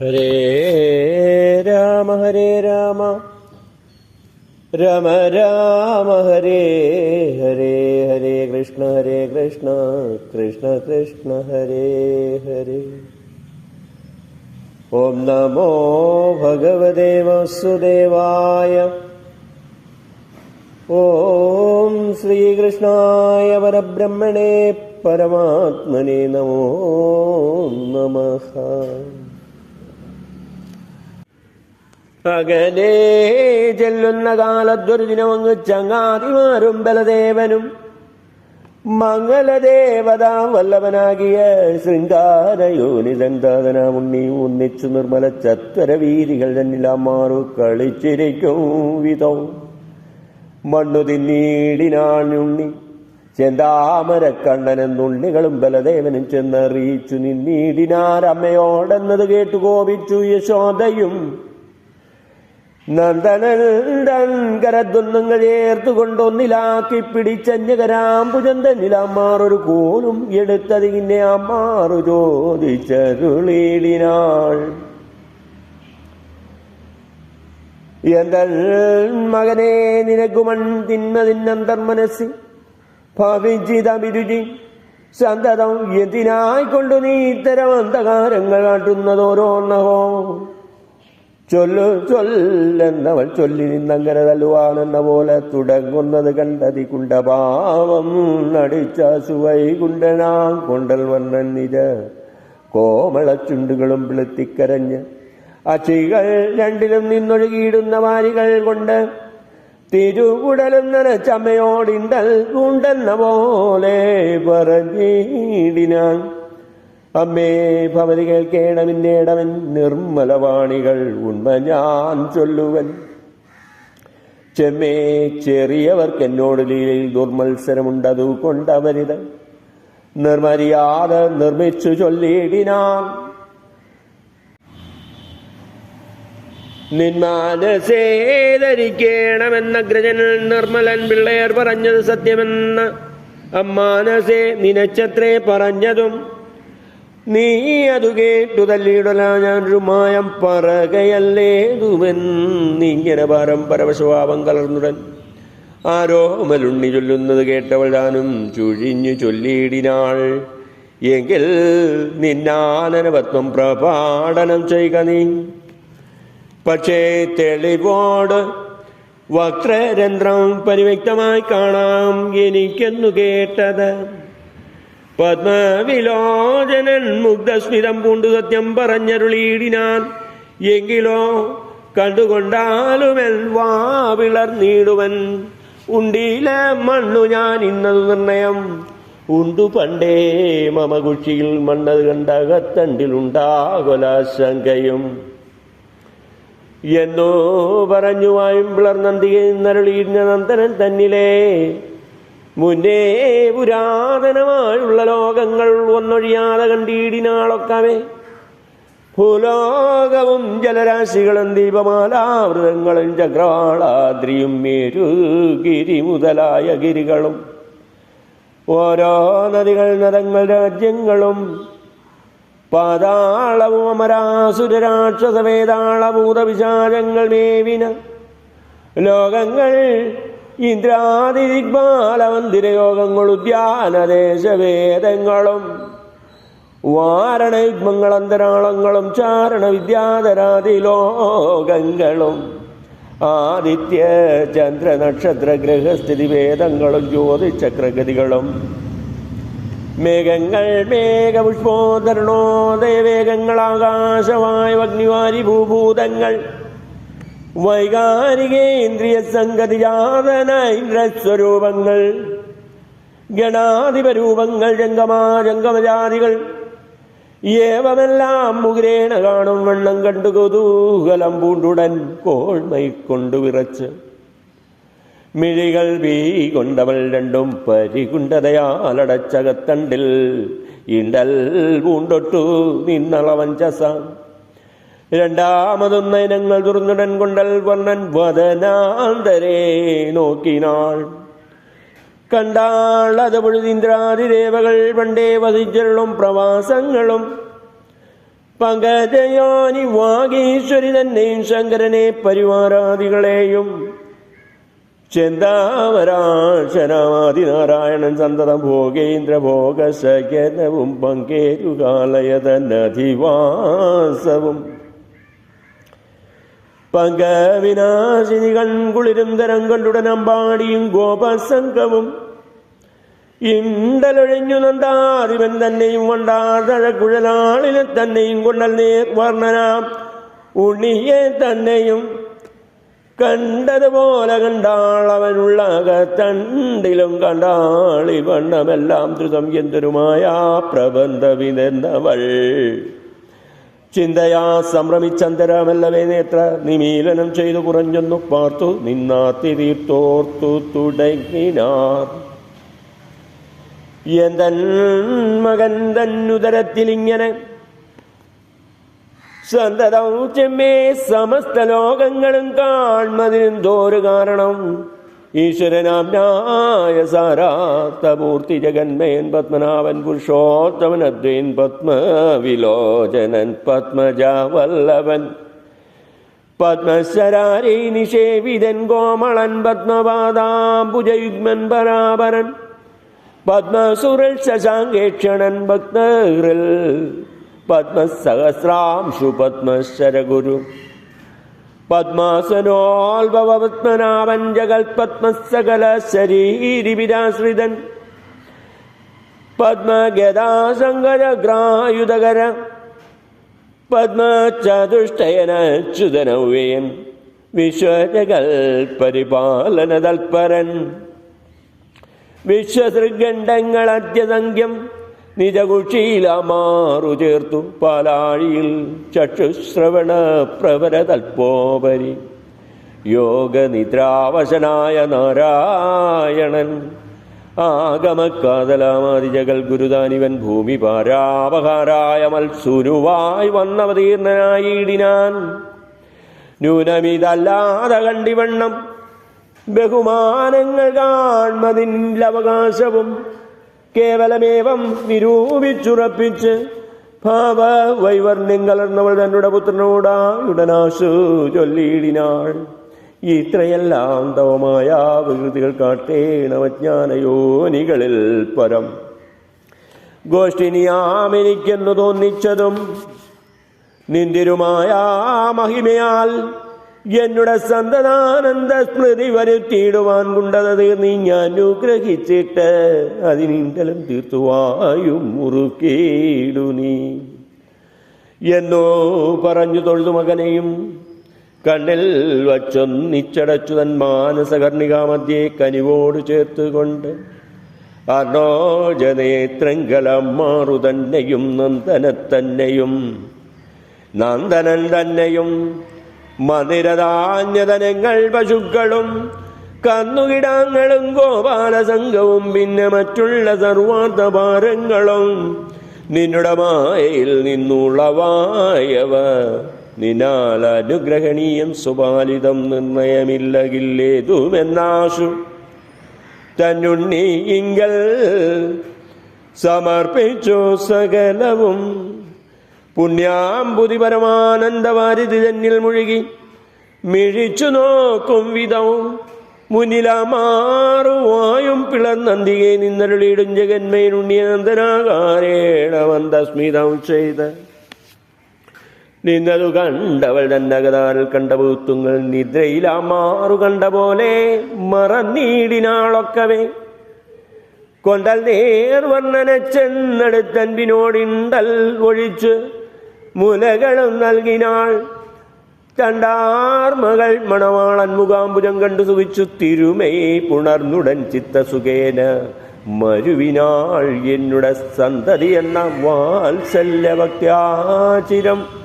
ഹരേ രാമ ഹരേ രാമ. രമ രാമ ഹരേ ഹരേ ഹരേ കൃഷ്ണ ഹരേ കൃഷ്ണ കൃഷ്ണ കൃഷ്ണ ഹരേ ഹരേ. ഓം നമോ ഭഗവതേ വസുദേവായ. ഓം ശ്രീകൃഷ്ണായ പരബ്രഹ്മണേ പരമാത്മനെ നമോ നമഃ. അകലേ ചെല്ലുന്ന കാലത്തൊരു ദിനമങ്ങ് ചങ്ങാതിമാരും ബലദേവനും. മംഗലദേവതാ വല്ലഭനാകിയ ശൃംഗാരയോനി സന്താതനാമുണ്ണി ഒന്നിച്ചു നിർമ്മല ചത്വര വീതികൾ തന്നിലമാറു കളിച്ചിരിക്കും വിധം. മണ്ണു തിന്നീടിനാണുണ്ണി ചെന്താമര കണ്ണനെന്നുണ്ണികളും ബലദേവനും ചെന്നറിയിച്ചു നിന്നീടിനാരമ്മയോടെന്നത് കേട്ടു കോപിച്ചു യശോദയും. നന്ദനന്ദൻ ഏർത്തുകൊണ്ടൊന്നിലാക്കി ചേർത്തുകൊണ്ടൊന്നിലാക്കി പിടിച്ചഞ്ഞകരാമ്പുചന്തനിലമ്മാറൊരു കോലും ഇന്നെ അമ്മാറു ചോദിച്ചരുളീടിനാൾ. എന്തൽ മകനെ നിനക്കുമൺ തിന്മതിന്നന്തർമനസ്സി ഭവിച്ചിതമിരുചി സന്തതം എന്തിനായിക്കൊണ്ടു നീ ഇത്തരം അന്ധകാരങ്ങൾ കാട്ടുന്നതോരോന്നഹോ ചൊല്ലു ചൊല്ലെന്നവൾ ചൊല്ലി നിന്നങ്ങനെ തല്ലുവാനെന്ന പോലെ തുടങ്ങുന്നത് കണ്ടതി കുണ്ടപാവം നടിച്ച സുവൈ കുണ്ടനാം കൊണ്ടൽ വന്ന നിര കോമളച്ചുണ്ടുകളും വിളുത്തിക്കരഞ്ഞ് അച്ചികൾ രണ്ടിലും നിന്നൊഴുകിയിടുന്ന വാരികൾ കൊണ്ട് തിരുകുടലും നനച്ചമ്മയോടിണ്ടൽ കൂണ്ടെന്ന പോലെ പറഞ്ഞിടിനാൻ അമ്മേ ഭവതി കേൾക്കേണമിന്നേടവൻ നിർമ്മലവാണികൾ ഉണ്മ ഞാൻ ചൊല്ലുവൻ. ചെമ്മേ ചെറിയവർക്ക് എന്നോട് ലീലയിൽ ദുർമത്സരമുണ്ടതു കൊണ്ടവരിത്. നിർമര്യാദ നിർമ്മിച്ചു ചൊല്ലിയിടിനാൻ. നിന്മാനസേധരിക്കണമെന്ന അഗ്രജൻ നിർമ്മലൻ പിള്ളയർ പറഞ്ഞത് സത്യമെന്ന്. അമ്മാനസേ നിനച്ചത്രേ പറഞ്ഞതും നീ അതു കേട്ടു തല്ലിയിടല ഞാൻ രുമായം പറകയല്ലേതുമെന്നിങ്ങനെ പാരം പരവശഭാവം കലർന്നുടൻ. ആരോമലുണ്ണി ചൊല്ലുന്നത് കേട്ടവൾ താനും ചുഴിഞ്ഞു ചൊല്ലിയിടിനാൾ. എങ്കിൽ നിന്നാനനവത്വം പ്രപാടനം ചെയ്യുക നീ. പക്ഷേ തെളിവോട് വക്രരന്ധ്രം പരിവ്യക്തമായി കാണാം എനിക്കെന്നു കേട്ടത്. പത്മവിലോചനൻ മുഗ്ധസ്മിതം പൂണ്ടു സത്യം പറഞ്ഞരുളിയിടിനാൻ എങ്കിലോ കണ്ടുകൊണ്ടാലുമെൽ വാ നീടുവൻ ഉണ്ടിയില മണ്ണു ഞാൻ ഇന്നത് നിർണയം. ഉണ്ടു പണ്ടേ മമകുഷിയിൽ മണ്ണത് കണ്ടകത്തണ്ടിലുണ്ടാകൊലാശങ്കയും എന്നോ പറഞ്ഞുവായും പിളർന്നന്തികെ നരളിയിരുന്ന നന്ദനൻ തന്നിലേ. മുന്നേ പുരാതനമായുള്ള ലോകങ്ങൾ ഒന്നൊഴിയാതെ കണ്ടിടിനാളൊക്കവേ. ഭൂലോകവും ജലരാശികളും ദീപമാലാവൃതങ്ങളും ചക്രവാളാദ്രിയും മേരുഗിരി മുതലായ ഗിരികളും. ഓരോ നദികൾ നദങ്ങൾ രാജ്യങ്ങളും പാതാളവും അമരാസുരരാക്ഷസ വേതാളഭൂതവിശാലങ്ങൾ മേവിന ലോകങ്ങൾ ഇന്ദ്രാതിരിഗ്മാലമന്ദിരയോഗങ്ങൾ ഉദ്യാനദേശവേദങ്ങളും വാരണയുഗ്മങ്ങളന്തരാളങ്ങളും ചാരണ വിദ്യാധരാതി ലോകങ്ങളും ആദിത്യ ചന്ദ്ര നക്ഷത്ര ഗ്രഹസ്ഥിതി വേദങ്ങളും ജ്യോതിചക്രഗതികളും മേഘങ്ങൾ മേഘപുഷ്പോധരണോദയവേഗങ്ങൾ ആകാശമായ അഗ്നിവാരി ഭൂഭൂതങ്ങൾ വൈകാരികേന്ദ്രിയ സംഗതിജാതന ഇന്ദ്രസ്വരൂപങ്ങൾ ഗണാധിപരൂപങ്ങൾ രംഗമാരംഗമജാതികൾ ഏവമെല്ലാം മുഗ്രേണ കാണും വണ്ണം കണ്ടു കൊതൂഹലം പൂണ്ടുടൻ കോൾമൈ കൊണ്ടു വിറച്ച്. മിഴികൾ വീ കൊണ്ടവൾ രണ്ടും പരികുണ്ടതയാലടച്ചകത്തണ്ടിൽ ഇണ്ടൽ പൂണ്ടൊട്ടു നിന്നളവഞ്ചസ രണ്ടാമതും നയനങ്ങൾ തുറന്നുടൻ കൊണ്ടൽ വർണൻ വദനാന്തരേ നോക്കിനാൾ. കണ്ടാൾ അത് പൊഴുതിന്ദ്രാതിദേവകൾ പണ്ടേ വസിച്ചരുളും പ്രവാസങ്ങളും. പകജയാനി വാഗീശ്വരി തന്നെയും ശങ്കരനെ പരിവാരാദികളെയും. ചെന്താമരാശനാദിനാരായണൻ സന്തത ഭോഗേന്ദ്ര ഭോഗശകനവും പങ്കേരുകാലയത നദിവാസവും പങ്കവിനാശിനി കൺകുളിരും തരം കണ്ടുടനമ്പാടിയും ഗോപസംഘവും. ഇണ്ടലൊഴിഞ്ഞു നന്ദാതിവൻ തന്നെയും കൊണ്ടാതഴ കുഴലാളിനെ തന്നെയും കൊണ്ടൽ നേർ വർണനാം. ഉണ്ണിയെ തന്നെയും കണ്ടതുപോലെ കണ്ടാൾ അവനുള്ള അകത്തണ്ടിലും കണ്ടാളി വണ്ണമെല്ലാം ദ്രുതം എന്തൊരുമായ പ്രബന്ധവിതെന്നവൾ ചിന്തയാ സംഭ്രമിച്ചന്തരമല്ലവേ നേത്ര നിമീലനം ചെയ്തു കുറഞ്ഞൊന്നു പാർത്തു നിന്നാത്തി തീർത്തോർത്തു തുടങ്ങിനാർ. എന്തൻ മകൻ തന്നുദരത്തിൽ ഇങ്ങനെ സന്തതം ചെമ്മേ സമസ്ത ലോകങ്ങളും കാൺമതിനും തോരു കാരണം. ഈശ്വരനാമ്നായ സാരാത്തമൂർത്തി ജഗന്മയൻ പത്മനാഭൻ പുരുഷോത്തമൻ അദ്വൈൻ പത്മവിലോചനൻ പത്മജാവല്ലവൻ പത്മശരാരി നിഷേവിതൻ കോമളൻ പത്മപാദാംബുജയുഗ്മൻ പരാപരൻ. പത്മസുരൽ ശശാങ്കേക്ഷണൻ ഭക്തറിൽ. പത്മസഹസ്രാംശു പത്മശരഗുരു. പത്മാസനോൽഭവപത്മനാഭൻ പത്മഗദാശങ്കരഗ്രായുധകര. ശരീരിവിരാശ്രിതൻ പത്മഗദാസങ്കരഗ്രായുധകര പത്മചതുഷ്ടയനച്യുതനവ്യയൻ. വിശ്വജഗൽ പരിപാലന തൽപരൻ വിശ്വസൃഗണ്ഡങ്ങൾ അത്യസംഖ്യം നിജകുഷീലമാറു ചേർത്തു പാലാഴിയിൽ ചക്ഷുശ്രവണ പ്രവരതൽപോപരി. യോഗനിദ്രാവശനായ നാരായണൻ ആഗമക്കാതലാമാതിജകൾ ഗുരുദാനിവൻ ഭൂമി പാരാപകാരായ മത്സുരുവായി വന്നവതീർണനായിടിനാൻ. ന്യൂനമിതല്ലാതെ കണ്ടിവണ്ണം ബഹുമാനങ്ങൾ കാൺമതിന്റെ കേവലമേവം നിരൂപിച്ചുറപ്പിച്ച് ഭാവ വൈവർണ്യം കലർന്നവൾ തന്നുടെ പുത്രനോടായുടനാശു ചൊല്ലിയിടിനാൾ. ഇത്രയെല്ലാം തവമായ വികൃതികൾ കാട്ടേണവജ്ഞാനയോനികളിൽ പരം. ഗോഷ്ഠിനിയാമെനിക്കെന്നു തോന്നിച്ചതും നിന്തിരുമായ മഹിമയാൽ എന്നുടെ സന്തതാനന്ദ സ്മൃതി വരുത്തിയിടുവാൻ കൊണ്ടത് നീ ഞാൻ അനുഗ്രഹിച്ചിട്ട് അതിനിന്തലം തീർത്തുവായും മുറുക്കേടു നീ. എന്നോ പറഞ്ഞു തൊഴുതു മകനെയും കണ്ണിൽ വച്ചൊന്നിച്ചടച്ചു തൻ മാനസകർണികാമധ്യേ കനിവോട് ചേർത്തുകൊണ്ട് അർണോജനേത്രങ്കലം മാറു തന്നെയും നന്ദനത്തന്നെയും നന്ദനൻ തന്നെയും മതിരധാന്യതനങ്ങൾ പശുക്കളും കന്നുകിടാങ്ങളും ഗോപാലസംഘവും പിന്നെ മറ്റുള്ള സർവാർത്ഥഭാരങ്ങളും നിന്നുടെ മായയിൽ നിന്നുള്ളവായവ. നിനാൽ അനുഗ്രഹണീയം സുപാലിതം നിർണയമില്ലകില്ലേതുമെന്നാശു തന്നുണ്ണി ഇങ്കൽ സമർപ്പിച്ചു സകലവും പുണ്യാംബുതി പരമാനന്ദവാരിധി തന്നിൽ മുഴുകി മിഴിച്ചു നോക്കും വിധവും മുനിലമാറുവായും പിളർന്നന്തികെ നിന്നരുളിയിടും ജഗന്മയനുണ്ണിയന്തനാകാരേണവന്തസ്മിതം ചെയ്ത്. നിന്നതു കണ്ടവൾ തന്നകതാരിൽ കണ്ട പൂത്തുങ്ങൾ നിദ്രയിലാമാറു കണ്ട പോലെ മറന്നീടിനാളൊക്കവേ. കൊണ്ടൽ നേർവർണന ചെന്നെടുത്തൻപിനോടിണ്ടൽ ഒഴിച്ച് മുലകളും നൽകിനാൾ. ചണ്ടാർമകൾ മണവാളൻ മുഖാംബുജം കണ്ടു സുഖിച്ചു. തിരുമയെ പുണർന്നുടൻ ചിത്തസുഖേന മരുവിനാൾ. എന്നുട സന്തതി എന്ന വാത്സല്യഭക്ത്യാചിരം